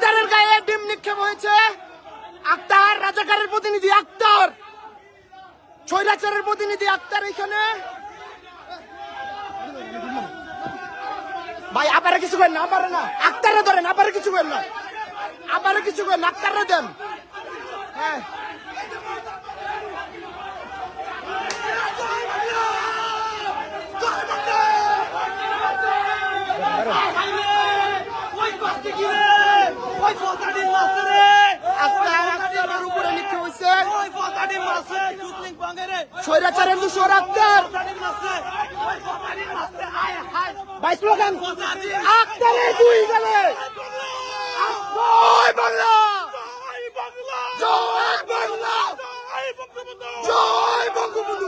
আক্তারের গায়ে ডিম নিক্ষেপ হয়েছে। আক্তার, রাজাকারের প্রতিনিধি আক্তার। ছৈরাচারের প্রতিনিধি আক্তার এখানে। ভাই আবার কিছু করেন না আবার না। আক্তারে ধরেন আবার কিছু করেন না। আবার কিছু করেন আক্তারে দেন। হ্যাঁ। আক্তার। ছৈরাচারের দুশোর আক্তার ভাই স্লোগান আক্তারের দুই গেলে। বাংলা জয় বাংলা জয় বঙ্গবন্ধু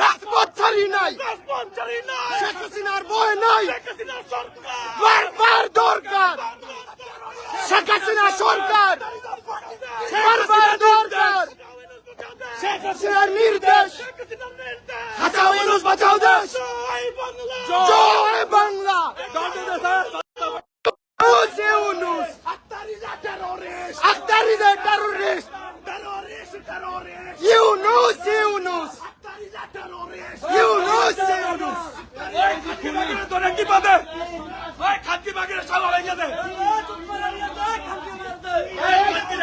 রাজপথ ছাড়ি নাই শেখ হাসিনার বয় নাই বারবার দরকার শেখ হাসিনা সরকার। বারবার দরকার। শেখ হাসিনার নির্দেশ। হাসাও মানুষ বাঁচাও দেশ। জয় বাংলা। ইউনুস।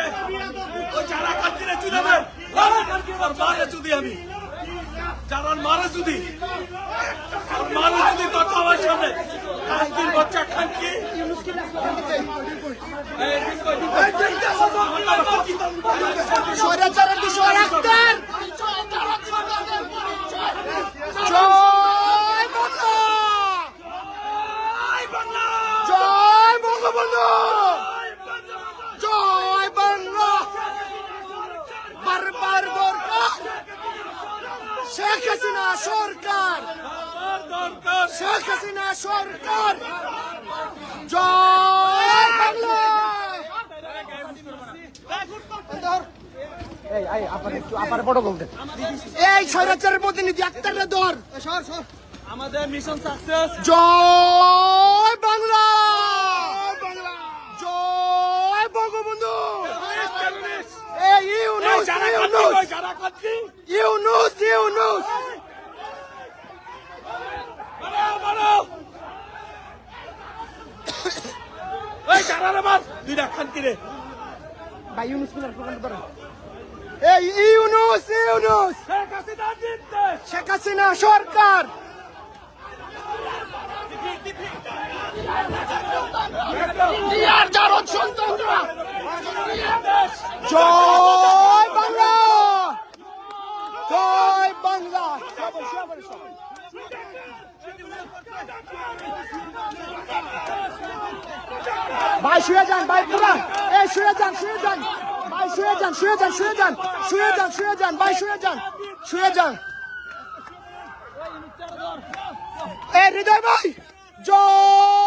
ইউনুস আক্তারিদের টেরোরিস্ট ইউনুস ইউনুস মারে চুদি আমি। যারা মারে চুদি মারে যদি কথা আমার সামনে। খানকির বাচ্চা খানকি স্বৈরাচারের দুশোর আক্তার জয় বাংলা জয় বঙ্গবন্ধু জয় বাংলা বারবার দরকার শেখ হাসিনা সরকার দরকার শেখ হাসিনা সরকার। জয় বাংলা। এই স্বৈরাচারের প্রতিনিধি আক্তারের দর আমাদের মিশন সাকসেস জয় বাংলা। জয় বঙ্গবন্ধু। এই ইউনুস ইউনুস। ইউনুস ইউনুস মারো মারো দুইটা ভাই ইউনুস ধরেন এই ইউনুস ইউনুস! শেখ হাসিনা জিততে শেখ হাসিনা সরকার! ইয়ার জারদ সন্তানরা। জয় বাংলা! জয় বাংলা! ভাই শুয়ে যান Bay şuradan, bay buradan. E şuradan, şuradan. Bay şuradan, şuradan, şuradan. Şuradan, şuradan, bay şuradan. Şuradan. E Rıdvan Bay. Joy.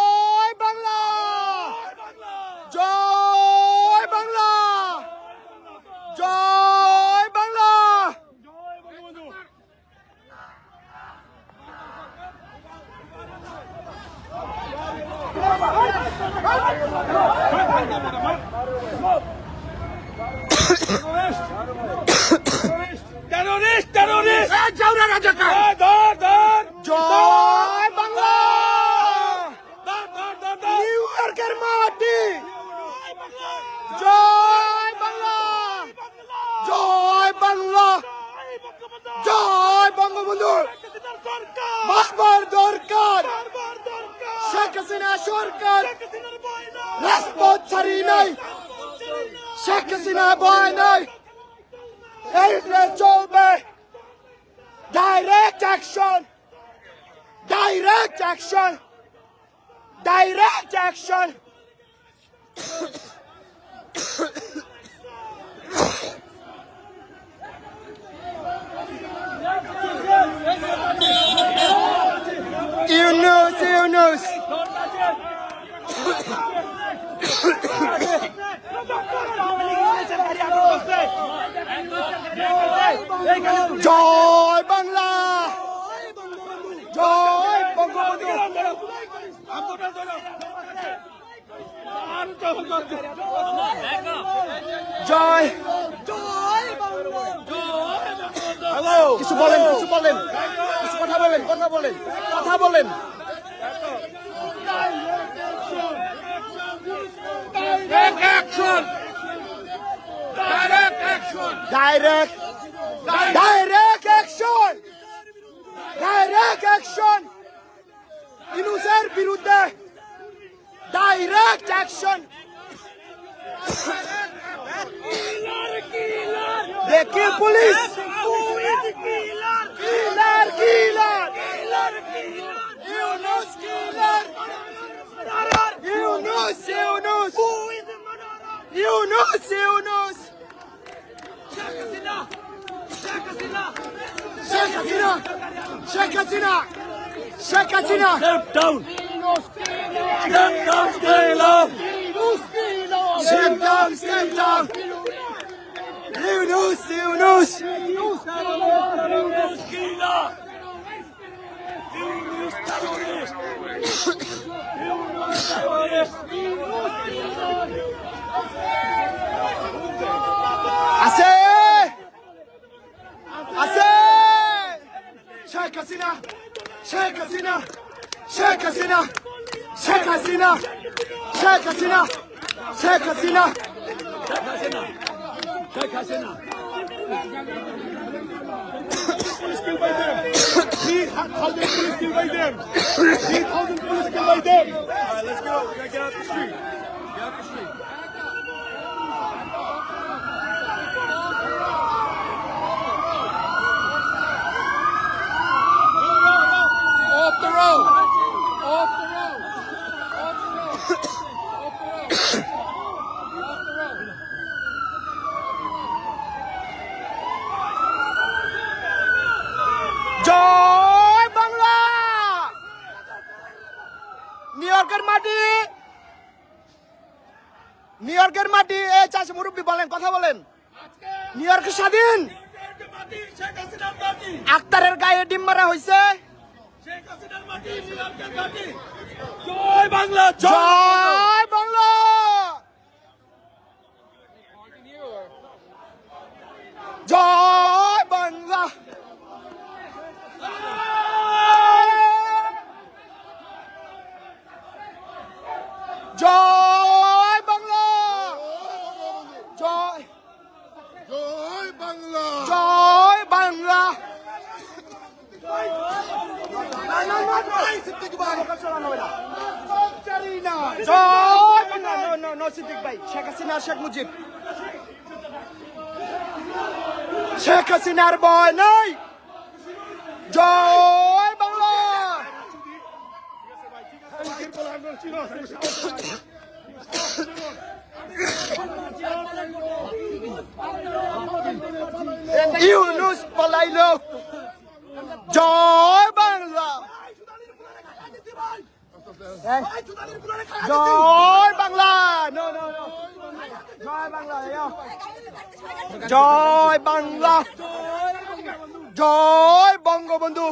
জয় বাংলা জয় বাংলা জয় বঙ্গবন্ধু বারবার দরকার শেখ হাসিনা সরকার! রাজপথ ছাড়ি নাই! শেখ হাসিনা ভয় নাই এই দেশ চলবে direct action direct action direct action Yunus Yunus জয় বাংলা। জয় বঙ্গবন্ধু। জয়। কিছু বলেন কিছু বলেন। কিছু কথা বলেন কথা বলেন। কথা বলেন। Direct direct action direct action ইনুসের বিরুদ্ধে ডাইরেক্ট অ্যাকশন দেখি police killer killer Yunus killer Yunus Yunus Yunus Yunus Sheikh Hasina Sheikh Hasina Sheikh Hasina Step down! Step down, stay low! Step down, step down. Yunus, Yunus. Yunus killer! Yunus terrorist! Yunus terrorist! আছে আছে Sheikh Hasina Sheikh Hasina Sheikh Hasina Sheikh Hasina Sheikh Hasina Sheikh Hasina Sheikh Hasina! How did police killed by them? How did police killed by them? All right, let's go. We gotta get out the street. Get out the street. স্বাধীন? আক্তারের গায়ে ডিম মারা হয়েছে জয় বাংলা জয় বাংলা! নো নো সিদ্দিক ভাই শেখ হাসিনা শেখ মুজিব শেখ হাসিনার ভয় নাই জয় বাংলা ইউনুস পলাইলো জয় বাংলা জয় বাংলা! নো নো নো জয় বাংলা জয় বাংলা। জয় বঙ্গবন্ধু।